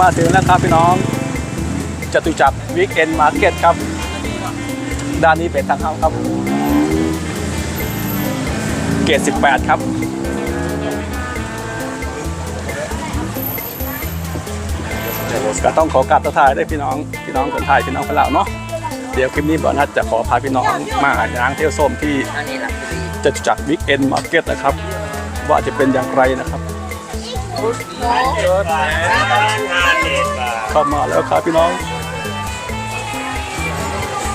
มาถึงแล้วครับพี่น้องจตุจักรวิกเอนมาร์เก็ตครับ ด้านนี้เป็นทางเข้าครับ เกต18 ครับ ก็ต้องขอกราบทักทายด้พี่น้อง พี่น้องคนไทยพี่น้องคนลาวเนาะเดี๋ยวคลิปนี้บอนัดจะขอพาพี่น้องมาหาร้างเที่ยวส้มที่จตุจักรวิกเอนมาร์เก็ตนะครับ ว่าจะเป็นอย่างไรนะครับ เข้ามาแล้วครับพี่น้อง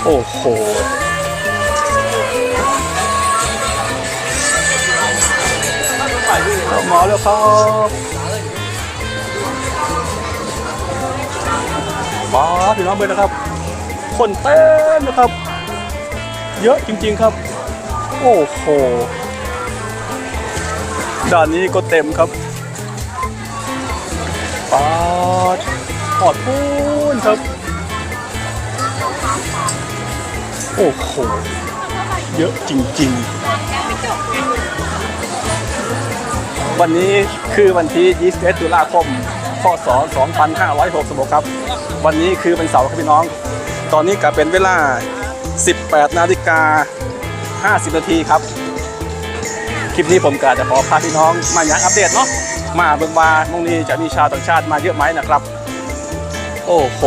โอ้โหเข้ามาแล้วครับป้าพี่น้องเบนนะครับ คนเต็มนะครับ เยอะจริงๆครับ โอ้โห ด้านนี้ก็เต็มครับ ป้าดหอดพูนครับ โอ้โห เยอะจริง ๆ วันนี้คือวันที่21ตุลาคมพศ2566 ครับ วันนี้คือเป็นเสาร์ครับพี่น้อง ตอนนี้ก็เป็นเวลา 18 นาฬิกา 50 นาทีครับ คลิปนี้ผมก็จะขอพาพี่น้องมาอย่างอัปเดตเนาะ มาเบิ่งว่าตรงนี้จะมีชาวต่างชาติมาเยอะไหมนะครับ โอ้โห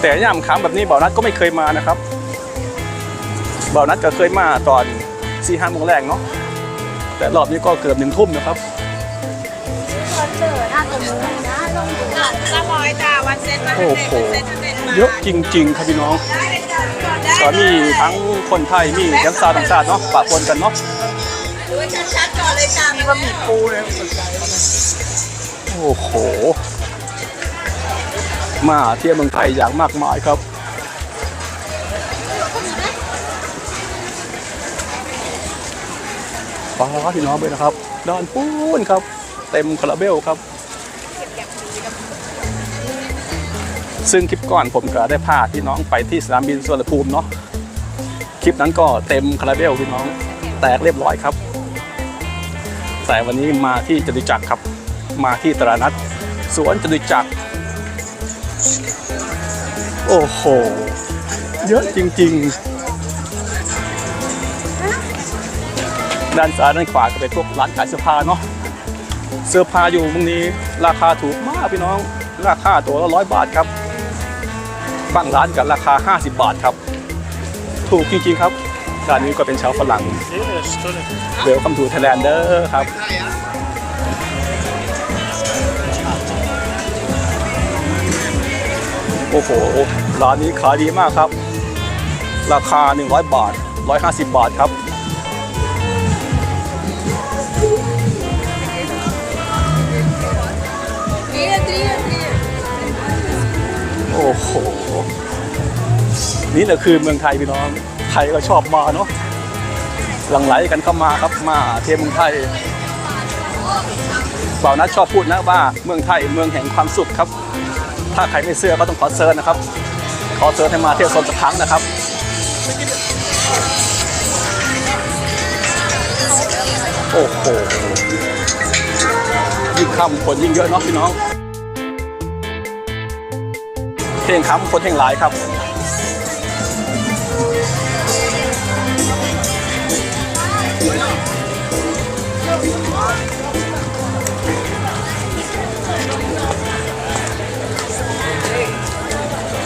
แต่ย่ำค้ำแบบนี้บ่าวนัดก็ไม่เคยมานะครับบ่าวนัดก็เคยมาตอน4ี่ห้าโมงแรกเนาะแต่รอบนี้ก็เกือบหนึ่งทุ่มนะครับละร้อยจ้าวันเซ็ตวันโอ้โหเซ็ตเซ็ตมาเยอะจริง ๆ ครับพี่น้องก็มีทั้งคนไทยมีทั้งชาวต่างชาติเนาะปะปนกันเนาะ อนเลยจ้ามีบะหมี่ปูเลยโอ้โห มาเที่ยวเมืองไทยอย่างมากมายครับฟ้าพี่น้องไปนะครับด้านปูนครับ เต็มคาราเบลครับ ซึ่งคลิปก่อนผมก็ได้พาพี่น้องไปที่สนามบินสุวรรณภูมิเนาะคลิปนั้นก็เต็มคาราเบลพี่น้องแตกเรียบร้อยครับ แต่วันนี้มาที่จตุจักรครับ มาที่ตลาดนัด สวนจตุจักร โอ้โห เยอะจริง ๆ ด้านซ้ายด้านขวาก็เป็นพวกร้านขายเสื้อผ้าเนาะ เสื้อผ้าอยู่ตรงนี้ราคาถูกมากพี่น้อง ราคาตัวละร้อยบาทครับบางร้านกับราคา 50 บาทครับ ถูกจริง ๆ ครับ ร้านนี้ก็เป็นชาวฝรั่งเวลคัมทูไทยแลนด์เด้อครับโอ้โห ร้านนี้ขายดีมากครับ ราคา 100 บาท 150 บาทครับเตรียมเตรียมเตรียมโอ้โห นี่แหละคือเมืองไทยพี่น้อง ทยก็ชอบมาเนาะหลังไหลกันเข้ามาครับมาเที่ยวเมืองไทยเปล่านัดชอบพูดนะว่าเมืองไทยเมืองแห่งความสุขครับ ถ้าใครไม่เชื่อก็ต้องขอเซิร์ชนะครับ ขอเซิร์ชให้มาเที่ยวโซนสักครั้งนะครับโอ้โหยิ่งค่ำคนยิ่งเยอะเนาะพี่น้องเพลงค้ำคนเพลงหลายครับ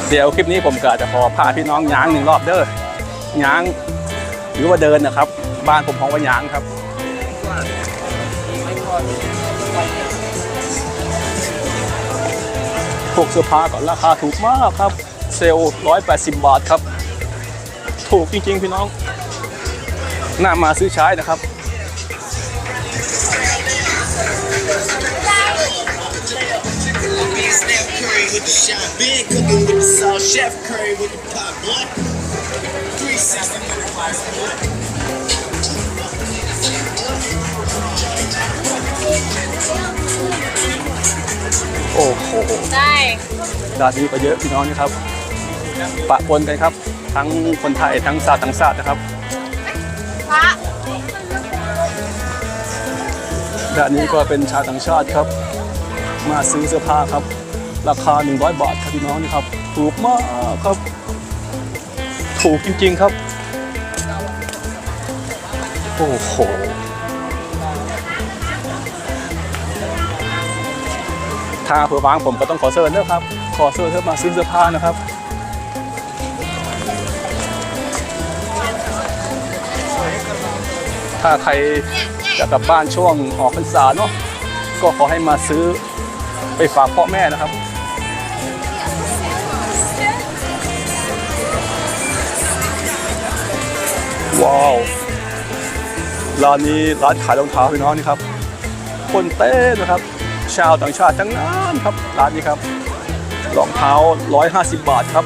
เดี๋ยวคลิปนี้ผมก็จะพอพาพี่น้องย้างหนึ่งรอบเด้อย้าง หรือว่าเดินนะครับ บ้านผมของว่าย้างครับพวกเสื้อผ้าก่อนราคาถูกมากครับ เซลล์180บาทครับ ถูกจริงๆ พี่น้อง น่ามาซื้อใช้นะครับ Steph Curry with the shot, big cooking with the salt, Chef Curry with the pot blunt. 360 minute class blunt. โอ้โห ได้ด้านนี้ก็เยอะพี่น้องนะครับ ปะปนกันครับ ทั้งคนไทยทั้งชาวต่างชาตินะครับพระด้านนี้ก็เป็นชาวต่างชาติครับ มาซื้อเสื้อผ้าครับ ราคา 100 บาทครับพี่น้องนี่ครับ ถูกมากครับ ถูกจริง ๆครับ โอ้โหถ้าเผื่อวางผมก็ต้องขอเชิญนะครับ ขอเชิญเพื่อมาซื้อเสื้อผ้านะครับถ้าใครจะกลับบ้านช่วงออกพรรษาเนาะก็ขอให้มาซื้อไปฝากพ่อแม่นะครับ ว้าว ร้านนี้ร้านขายรองเท้าพี่น้องนี่ครับ คนเต้นนะครับ ชาวต่างชาติทั้งนั้นครับ ร้านนี้ครับ รองเท้า 150 บาทครับ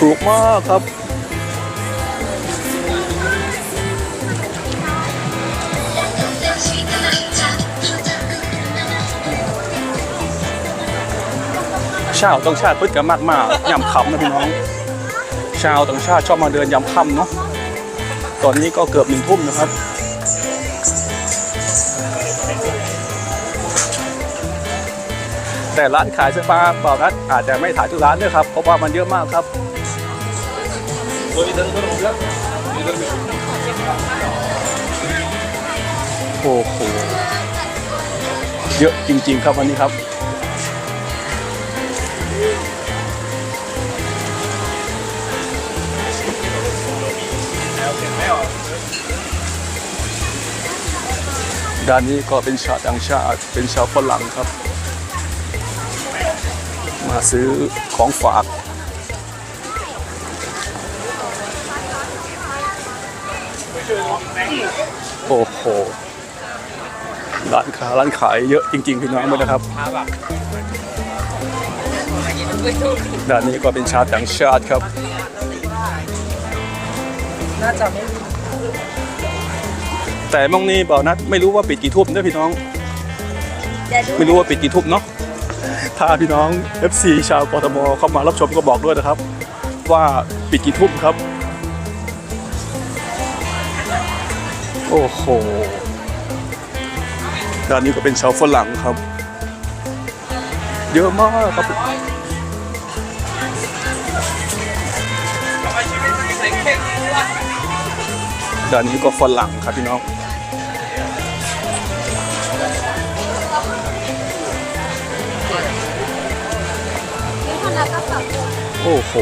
ถูกมากครับชาวต่างชาติพิ่งกันมากมากๆยำคำนะพี่น้อง ชาวต่างชาติชอบมาเดินยำค่ำเนาะตอนนี้ก็เกือบหนึ่งทุ่มนะครับแต่ร้านขายเสื้อผ้าเบานัดอาจจะไม่ถ่ายทุกร้านด้วยครับ เพราะว่ามันเยอะมากครับโอ้โหเยอะจริง ๆ ครับวันนี้ครับ ด้านนี้ก็เป็นชาวต่างชาติ เป็นชาวฝรั่งครับ มาซื้อของฝากโอ้โห ร้านค้าร้านขายเยอะจริง ๆ พี่น้องเลยนะครับ ด้านนี้ก็เป็นชาวต่างชาติครับ น่าจะไม่แต่มองนี้เปล่านัดไม่รู้ว่าปิดกี่ทุ่มนะพี่น้องเดี๋ยวดูไม่รู้ว่าปิดกี่ทุ่มเนาะ ถ้าพี่น้อง FC ชาวกทมเข้ามารับชมก็บอกด้วยนะครับ ว่าปิดกี่ทุ่มครับ โอ้โหด้านนี้ก็เป็นชาวฝรั่งครับ เยอะมากครับ ด้านนี้ก็ฝรั่งครับพี่น้องโอ้โห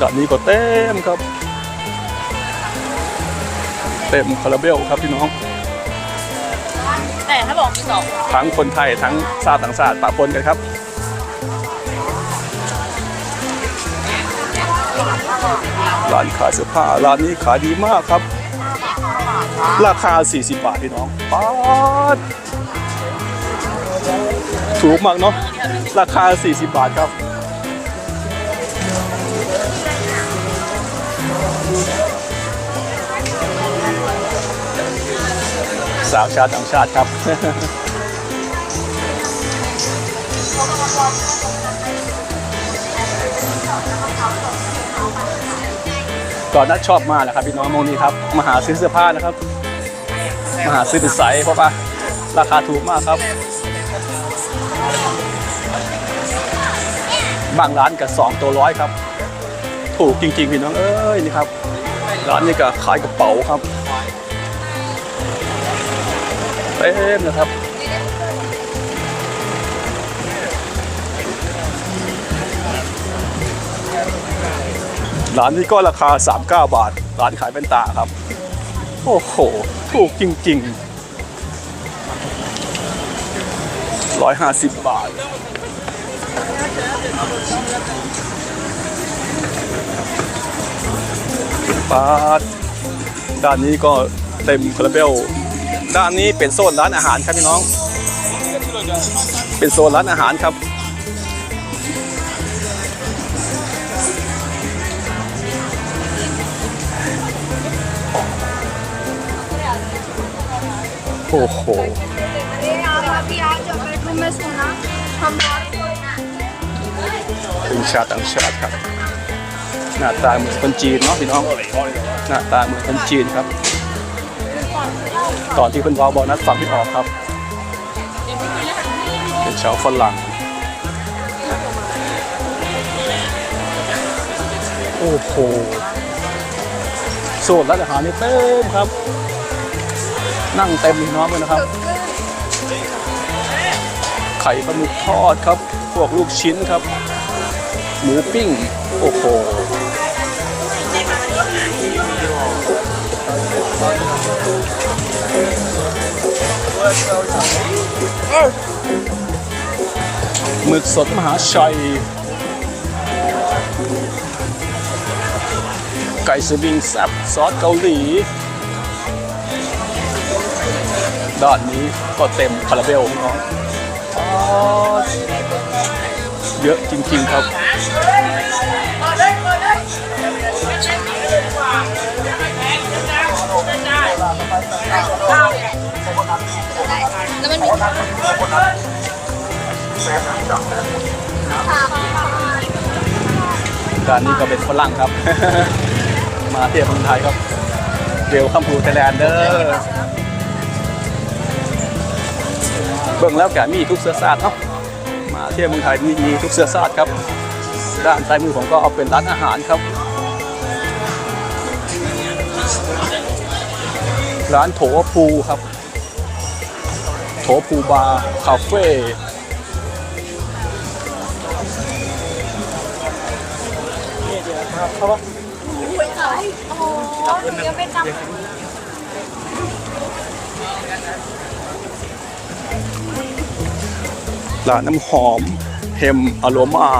ด้านนี้ก็เต็มครับ เต็มคาราเบลครับพี่น้อง แต่ถ้าบอกมีสองทั้งคนไทยทั้งชาติต่างชาติปะปนกันครับ ร้านขายเสื้อผ้าร้านนี้ขายดีมากครับ ราคา 40 บาทพี่น้องป๊าดถูกมากเนาะราคา 40 บาทครับสาวชาติต่างชาติครับ ก่อนนัดชอบมากนะครับพี่น้องโมงนี้ครับมาหาซื้อเสื้อผ้านะครับมาหาซื้อเป็นไซส์เพราะว่าราคาถูกมากครับ บางร้านกับ2ตัวร้อยครับ ถูกจริงๆพี่น้องเอ้ยนี่ครับ ร้านนี้ก็ขายกระเป๋าครับเต็มนะครับ ร้านนี้ก็ราคา 39 บาท ร้านขายเป็นตาครับ โอ้โห ถูกจริง ๆ 150 บาทบาทด้านนี้ก็เต็มคาราเบล ด้านนี้เป็นโซนร้านอาหารครับพี่น้อง เป็นโซนร้านอาหารครับ โอ้โหอาร์จะไปรูมไม่สุนะทำร้อนเป็นชาติต่างชาติครับ หน้าตาเหมือนคนจีนเนาะพี่น้อง หน้าตาเหมือนคนจีนครับ ตอนที่เพิ่นวาวบอลนัดฟังไม่ออกครับชาวฝรั่ง โอ้โหโซนร้านอาหารนี่เต็มครับ นั่งเต็มพี่น้องเลยนะครับ ไข่ปลาหมึกทอดครับ พวกลูกชิ้นครับ หมูปิ้ง โอ้โหหมึกสดมหาชัย ไก่สวิงแซ่บซอสเกาหลี ด้านนี้ก็เต็มคาราเบลน้องเยอะจริง ๆ ครับแล้วมันมีด้านนี้ก็เป็นฝรั่งครับ มาเที่ยวเมืองไทยครับเวลคัมพูไทยแลนด์เด้อ เบิ่งแล้วแกมีทุกเสื้อซาดเนาะมาเที่ยวเมืองไทยมีมีทุกเสื้อซาดครับ ด้านซ้ายมือผมก็เอาเป็นร้านอาหารครับร้านโถภูครับ โถภูบาร์คาเฟ่โอ้โหเดี๋ยวไปจำ ร้านน้ำหอมเฮมอโรมา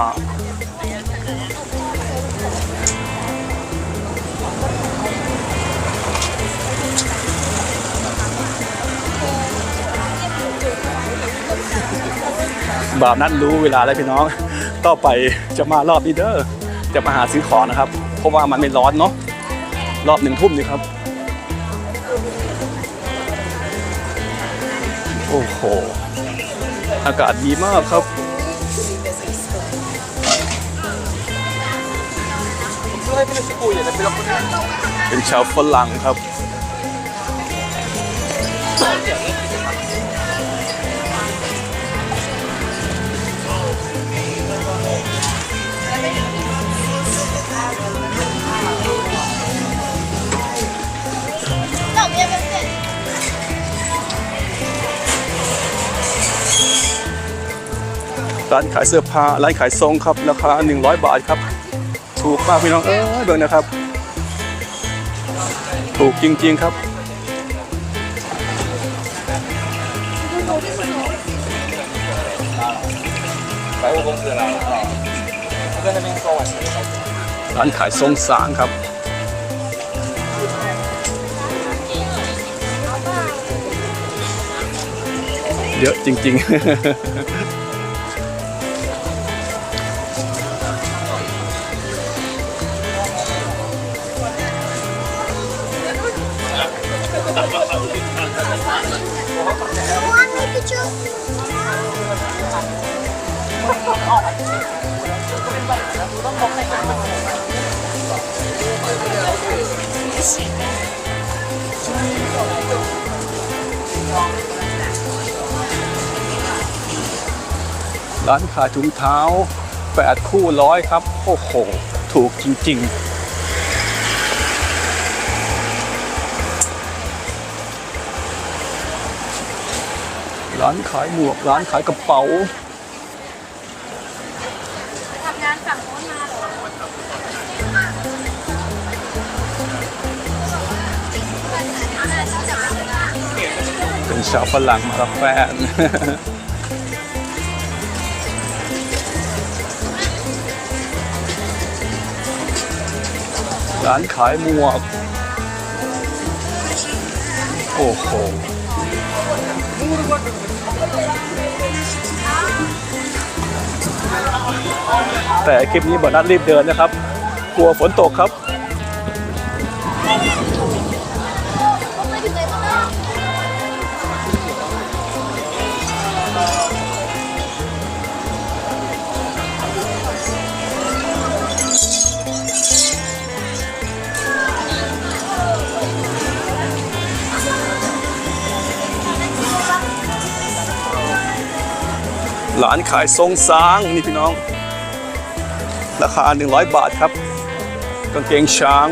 บาปนั้นรู้เวลาแล้วพี่น้อง ต่อไปจะมารอบนี้เด้อจะมาหาซื้อของนะครับ เพราะว่ามันไม่ร้อนเนาะ รอบหนึ่งทุ่มนี่ครับ โอ้โห อากาศดีมากครับ เป็นชาวฝรั่งครับ ร้านขายเสื้อผ้าร้านขายทรงครับราคา 100 บาทครับ ถูกมากพี่น้องเอ้ยเบิ่งนะครับ ถูกจริงๆครับร้านขายทรงสางครับเยอะจริง ๆ ร้านขายถุงเท้า 8 คู่ร้อยครับ โอ้โห ถูกจริง ๆร้านขายหมวก ร้านขายกระเป๋าทำงานฝั่งโน้นมาเหรอเป็นชาวฝรั่งมารับแฟน ร้านขายหมวก โอ้โหแต่คลิปนี้บอนัดรีบเดินนะครับ กลัวฝนตกครับ ร้านขายทรงสางนี่พี่น้อง ราคา 100 บาทครับกางเกงช้าง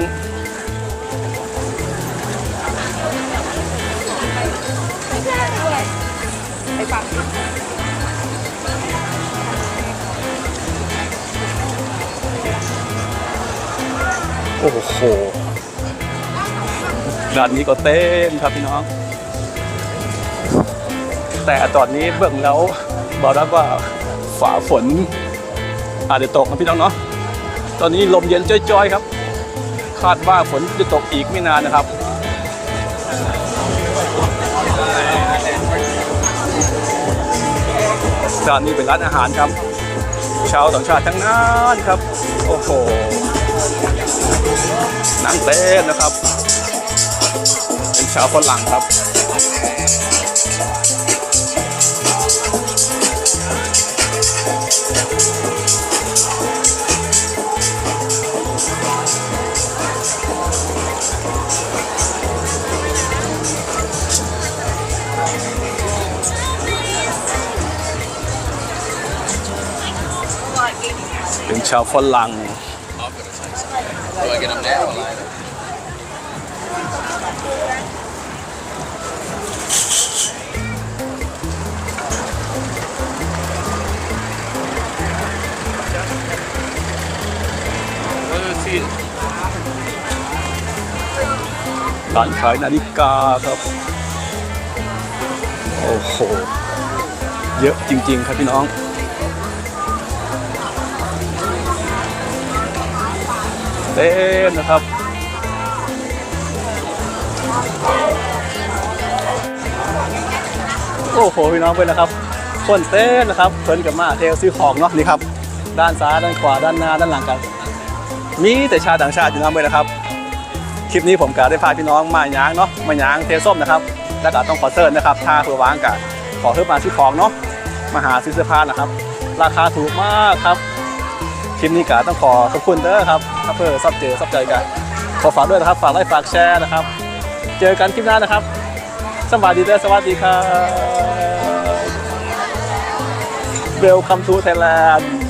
โอ้โหร้านนี้ก็เต้นครับพี่น้อง แต่ตอนนี้เบื้องแล้ว บอกรับว่าฝ่าฝนอาจจะตกนะพี่น้องเนาะตอนนี้ลมเย็นจ้อยๆครับ คาดว่าฝนจะตกอีกไม่นานนะครับร้านนี้เป็นร้านอาหารครับ ชาวต่างชาติทั้งนั้นครับ โอ้โหนั่งเต้นนะครับ เป็นชาวฝรั่งครับ ชาวฝรั่งร้านขายนาฬิกาครับ โอ้โห เยอะจริง ๆ ครับพี่น้อง เต้นนะครับโอ้โหพี่น้องเพื่อนนะครับคนเต้นนะครับเพิ่นกับมาเทลซื้อของเนาะนี่ครับ ด้านซ้ายด้านขวาด้านหน้าด้านหลังกัน มีแต่ชาวต่างชาติอยู่น้ำเพื่อนนะครับ คลิปนี้ผมก็ได้พาพี่น้องมาย้างเนาะมาย้างเทส้มนะครับแล้วก็ต้องขอเซิร์นนะครับถ้าเพื่อวางกันขอเพิ่มมาซื้อของเนาะมาหาซื้อเสื้อผ้านะครับ ราคาถูกมากครับ คลิปนี้ก็ต้องขอขอบคุณเด้อครับถ้าเพื่อซับเจอซับใจกันขอฝากด้วยนะครับ ฝากไลค์ฝากแชร์นะครับ เจอกันคลิปหน้านะครับ สวัสดีเด้อสวัสดีครับ Welcome to Thailand